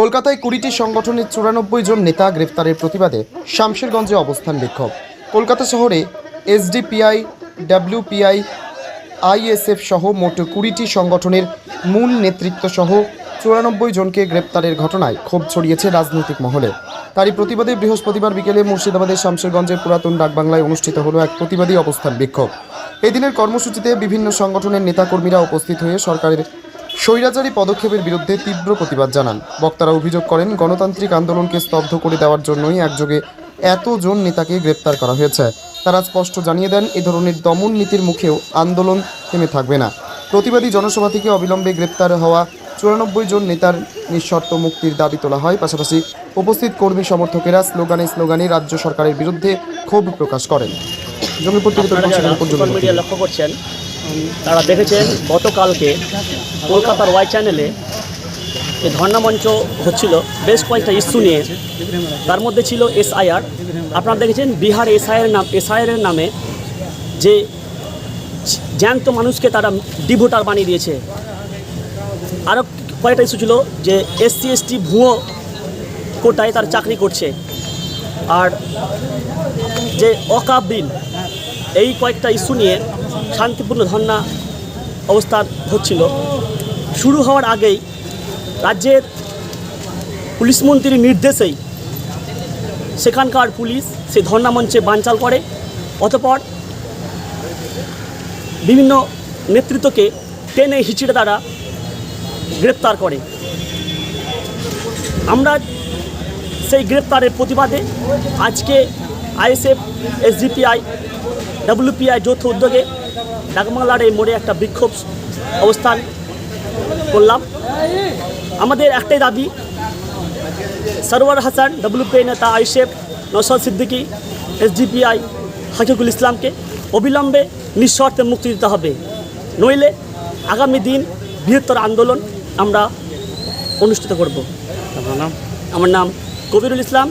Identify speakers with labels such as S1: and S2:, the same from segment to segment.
S1: কলকাতায় কুড়িটি সংগঠনের চুরানব্বই জন নেতা গ্রেফতারের প্রতিবাদে শামশেরগঞ্জে অবস্থান বিক্ষোভ। কলকাতা শহরে এসডিপিআই, ডাব্লিউপিআই, আইএসএফ সহ মোট কুড়িটি সংগঠনের মূল নেতৃত্ব সহ চুরানব্বই জনকে গ্রেপ্তারের ঘটনায় ক্ষোভ ছড়িয়েছে রাজনৈতিক মহলে। তারই প্রতিবাদে বৃহস্পতিবার বিকেলে মুর্শিদাবাদের শামশেরগঞ্জের পুরাতন ডাকবাংলায় অনুষ্ঠিত হলো এক প্রতিবাদী অবস্থান বিক্ষোভ। এদিনের কর্মসূচিতে বিভিন্ন সংগঠনের নেতাকর্মীরা উপস্থিত হয়ে সরকারের স্বৈরাচারী পদক্ষেপের বিরুদ্ধে তীব্র প্রতিবাদ জানান। বক্তারা অভিযোগ করেন গণতান্ত্রিক আন্দোলনকে স্তব্ধ করে দেওয়ার জন্যই একযোগে এতজন নেতাকে গ্রেপ্তার করা হয়েছে। তারা স্পষ্ট জানিয়ে দেন এ ধরনের দমন নীতির মুখেও আন্দোলন থেমে থাকবে না। প্রতিবাদী জনসভা থেকে অবিলম্বে গ্রেপ্তার হওয়া চুরানব্বই জন নেতার নিঃশর্ত মুক্তির দাবি তোলা হয়। পাশাপাশি উপস্থিত কর্মী সমর্থকেরা স্লোগানে স্লোগানে রাজ্য সরকারের বিরুদ্ধে ক্ষোভ প্রকাশ করেন। জঙ্গিপুর থেকে
S2: মিডিয়া লক্ষ্য করছেন তারা দেখেছেন গতকালকে কলকাতার ওয়াই চ্যানেলে যে ধর্ণা মঞ্চ হচ্ছিল, বেশ কয়েকটা ইস্যু নিয়ে। তার মধ্যে ছিল এসআইআর। আপনারা দেখেছেন বিহার এসআইআর নাম এসআইআর নামে যে জ্যান্ত মানুষকে তারা ডিভোটার বানিয়ে দিয়েছে। আরও কয়েকটা ইস্যু ছিল যে এসসি, এসটি ভুয়ো কোটায় তার চাকরি করছে। আর যে অকাপ বিল এই কয়েকটা ইস্যু নিয়ে শান্তিপূর্ণ ধর্ণা অবস্থান হচ্ছিল। শুরু হওয়ার আগেই রাজ্যের পুলিশ মন্ত্রীর নির্দেশেই সেখানকার পুলিশ সেই ধর্ণা মঞ্চে বানচাল করে। অতপর বিভিন্ন নেতৃত্বকে টেনে হিচড়ে তারা গ্রেপ্তার করে। আমরা সেই গ্রেপ্তারের প্রতিবাদে আজকে আইএসএফ, এসডিপিআই, ডাব্লিউপিআই যৌথ উদ্যোগে ডাকবাংলার এই মোড়ে একটা বিক্ষোভ অবস্থান করলাম। আমাদের একটাই দাবি সরওয়ার হাসান ডাব্লিউপিআই নেতা আইসেফ নসর সিদ্দিকী এসডিপিআই হাকিকুল ইসলামকে অবিলম্বে নিঃশর্তে মুক্তি দিতে হবে। নইলে আগামী দিন বৃহত্তর আন্দোলন আমরা অনুষ্ঠিত করব।
S3: আপনার নাম?
S2: আমার নাম কবিরুল ইসলাম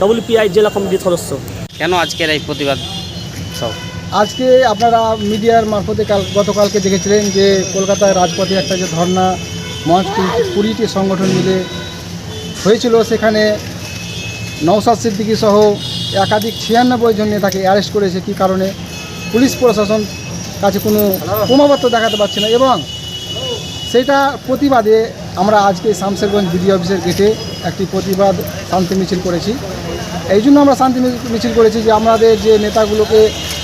S2: ডব্লিউপিআই জেলা কমিটির সদস্য।
S3: কেন আজকের এই প্রতিবাদ? সব
S4: আজকে আপনারা মিডিয়ার মারফতে কাল গতকালকে দেখেছিলেন যে কলকাতায় রাজপথে একটা যে ধর্না মঞ্চ কুড়িটি সংগঠন মিলে হয়েছিল, সেখানে নওসাদ সিদ্দিকী সহ একাধিক ছিয়ানব্বই জন নেতাকে অ্যারেস্ট করেছে। কী কারণে? পুলিশ প্রশাসন কাছে কোনো প্রমাণপত্র দেখাতে পারছে না এবং সেটা প্রতিবাদে আমরা আজকে শামশেরগঞ্জ বিডি অফিসের গেটে একটি প্রতিবাদ শান্তি মিছিল করেছি। এই জন্য আমরা শান্তি মিছিল করেছি যে আমাদের যে নেতাগুলোকে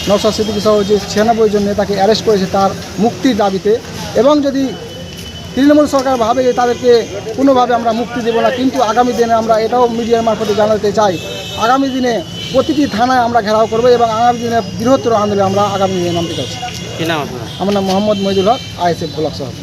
S4: নওশাদ সিদ্দিকী সহ যে ছিয়ানব্বই জন নেতাকে অ্যারেস্ট করেছে তার মুক্তির দাবিতে এবং যদি তৃণমূল সরকার ভাবে যে তাদেরকে কোনোভাবে আমরা মুক্তি দেবো না কিন্তু আগামী দিনে আমরা এটাও মিডিয়ার মারফতে জানাতে চাই আগামী দিনে প্রতিটি থানায় আমরা ঘেরাও করব এবং আগামী দিনে বৃহত্তর আন্দোলনে আমরা আগামী দিনে নামতে
S3: আপনার?
S4: আমার নাম মোহাম্মদ মহিদুল হক আইএসএফ ব্লক সভাপতি।